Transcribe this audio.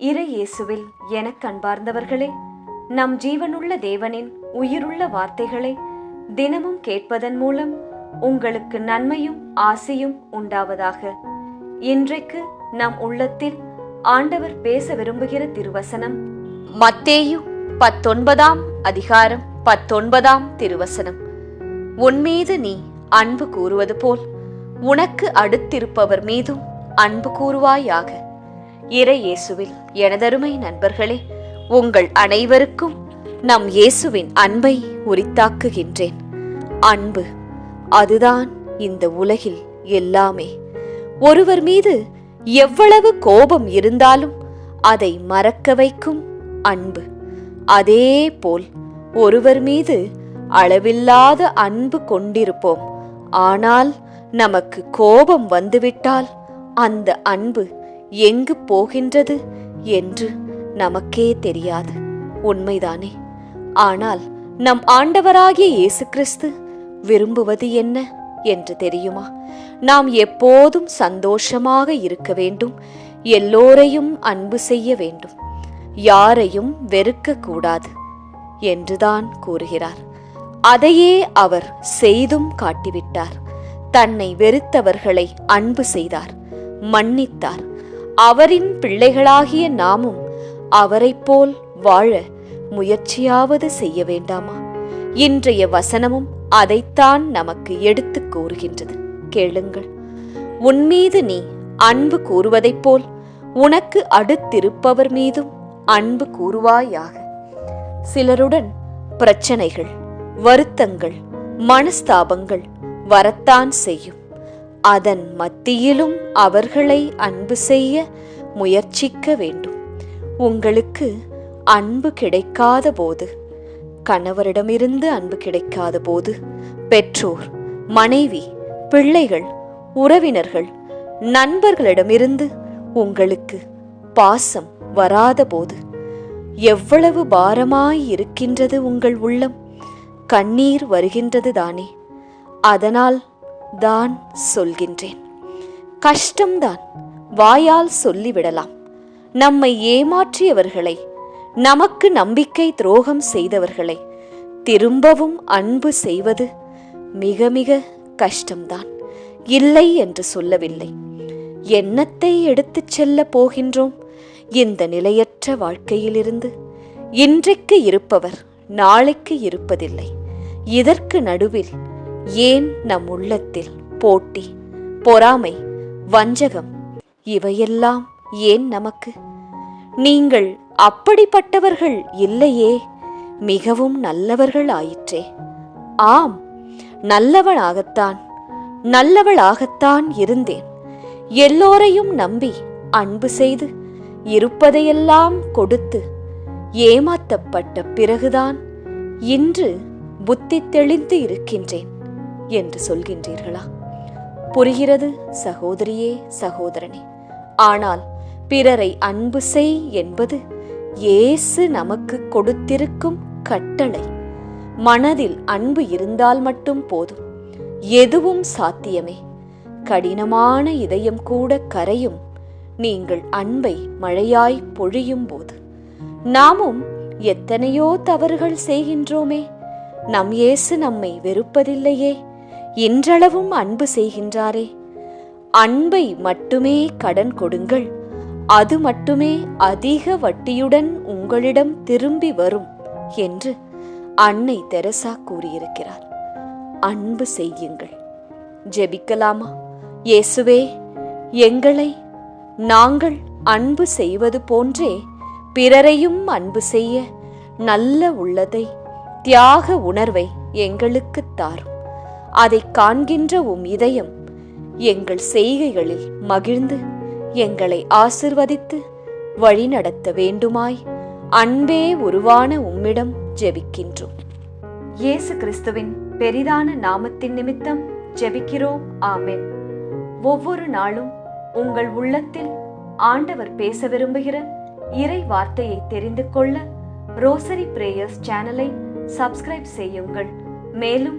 இறை இயேசுவில் எனக் கண்பார்ந்தவர்களே நம் ஜீவனுள்ள தேவனின் உயிருள்ள வார்த்தைகளை தினமும் கேட்பதன் மூலம் உங்களுக்கு நன்மையும் ஆசையும் உண்டாவதாக. இன்றைக்கு நம் உள்ளத்தில் ஆண்டவர் பேச விரும்புகிற திருவசனம் மத்தேயு பத்தொன்பதாம் அதிகாரம் பத்தொன்பதாம் திருவசனம். உன்மீது நீ அன்பு கூறுவது போல் உனக்கு அடுத்திருப்பவர் மீதும் அன்பு கூறுவாயாக. இறை இயேசுவில் எனதருமை நண்பர்களே உங்கள் அனைவருக்கும் நம் இயேசுவின் அன்பை உரித்தாக்குகின்றேன். அன்பு அதுதான் இந்த உலகில் எல்லாமே. ஒருவர் மீது எவ்வளவு கோபம் இருந்தாலும் அதை மறக்க வைக்கும் அன்பு. அதே போல் ஒருவர் மீது அளவில்லாத அன்பு கொண்டிருப்போம். ஆனால் நமக்கு கோபம் வந்துவிட்டால் அந்த அன்பு எங்கு போகின்றது என்று நமக்கே தெரியாது. உண்மைதானே? ஆனால் நம் ஆண்டவராகிய இயேசு கிறிஸ்து விரும்புவது என்ன என்று தெரியுமா? நாம் எப்போதும் சந்தோஷமாக இருக்க வேண்டும் எல்லோரையும் அன்பு செய்ய வேண்டும் யாரையும் வெறுக்க கூடாது என்றுதான் கூறுகிறார். அதையே அவர் செய்தும் காட்டிவிட்டார். தன்னை வெறுத்தவர்களை அன்பு செய்தார் மன்னித்தார் அவரின் பிள்ளைகளாகிய நாமும் அவரைப் போல் வாழ முயற்சியாவது செய்ய வேண்டாமா? இன்றைய வசனமும் அதைத்தான் நமக்கு எடுத்துக் கூறுகின்றது. கேளுங்கள். உன்மீது நீ அன்பு கூறுவதைப் போல் உனக்கு அடுத்திருப்பவர் மீதும் அன்பு கூறுவாயாக. சிலருடன் பிரச்சனைகள் வருத்தங்கள் மனஸ்தாபங்கள் வரத்தான் செய்யும். அதன் மத்தியிலும் அவர்களை அன்பு செய்ய முயற்சிக்க வேண்டும். உங்களுக்கு அன்பு கிடைக்காத போது கணவரிடமிருந்து அன்பு கிடைக்காத போது பெற்றோர் மனைவி பிள்ளைகள் உறவினர்கள் நண்பர்களிடமிருந்து உங்களுக்கு பாசம் வராத போது எவ்வளவு பாரமாய் இருக்கின்றது உங்கள் உள்ளம். கண்ணீர் வருகின்றது தானே. அதனால் தான் சொல்கின்றேன். கஷ்டம்தான் வாயால் சொல்லிவிடலாம். நம்மை ஏமாற்றியவர்களை நமக்கு நம்பிக்கை துரோகம் செய்தவர்களை திரும்பவும் அன்பு செய்வது மிக மிக கஷ்டம்தான். இல்லை என்று சொல்லவில்லை. எண்ணத்தை எடுத்துச் செல்ல போகின்றோம். இந்த நிலையற்ற வாழ்க்கையிலிருந்து இன்றைக்கு இருப்பவர் நாளைக்கு இருப்பதில்லை. இதற்கு நடுவில் ஏன் நம் உள்ளத்தில் போட்டி பொறாமை வஞ்சகம் இவையெல்லாம் ஏன் நமக்கு? நீங்கள் அப்படிப்பட்டவர்கள் இல்லையே மிகவும் நல்லவர்கள் ஆயிற்றே. ஆம் நல்லவனாகத்தான் நல்லவளாகத்தான் இருந்தேன். எல்லோரையும் நம்பி அன்பு செய்து இருப்பதையெல்லாம் கொடுத்து ஏமாத்தப்பட்ட பிறகுதான் இன்று புத்தி தெளிந்து இருக்கின்றேன். என்று சொல்கின்றீர்களா? புரிகிறது சகோதரியே சகோதரனே. ஆனால் பிறரை அன்பு செய் என்பது இயேசு நமக்கு கொடுத்திருக்கும் கட்டளை. மனதில் அன்பு இருந்தால் மட்டும் போதும். எதுவும் சாத்தியமே. கடினமான இதயம் கூட கரையும் நீங்கள் அன்பை மழையாய் பொழியும் போது. நாமும் எத்தனையோ தவறுகள் செய்கின்றோமே. நம் இயேசு நம்மை வெறுப்பதில்லையே. இன்றளவும் அன்பு செய்கின்றாரே. அன்பை மட்டுமே கடன் கொடுங்கள். அது மட்டுமே அதிக வட்டியுடன் உங்களிடம் திரும்பி வரும் என்று அன்னை தெரசா கூறியிருக்கிறார். அன்பு செய்யுங்கள். ஜெபிக்கலாமா? இயேசுவே எங்களை நாங்கள் அன்பு செய்வது போன்றே பிறரையும் அன்பு செய்ய நல்ல உள்ளதை தியாக உணர்வை எங்களுக்கு தாரும். அதை காண்கின்ற உம் இதயம் எங்கள் செய்கைகளில் மகிழ்ந்து எங்களை ஆசிர்வதித்து வழிநடத்த வேண்டுமாய் அன்பே உருவான உம்மிடம் ஜெபிக்கின்றோம். இயேசு கிறிஸ்துவின் பெரிதான நாமத்தின் நிமித்தம் ஜெபிக்கிறோம். ஆமென். ஒவ்வொரு நாளும் உங்கள் உள்ளத்தில் ஆண்டவர் பேச விரும்புகிற இறை வார்த்தையை தெரிந்து கொள்ள ரோசரி பிரேயர்ஸ் சேனலை சப்ஸ்கிரைப் செய்யுங்கள். மேலும்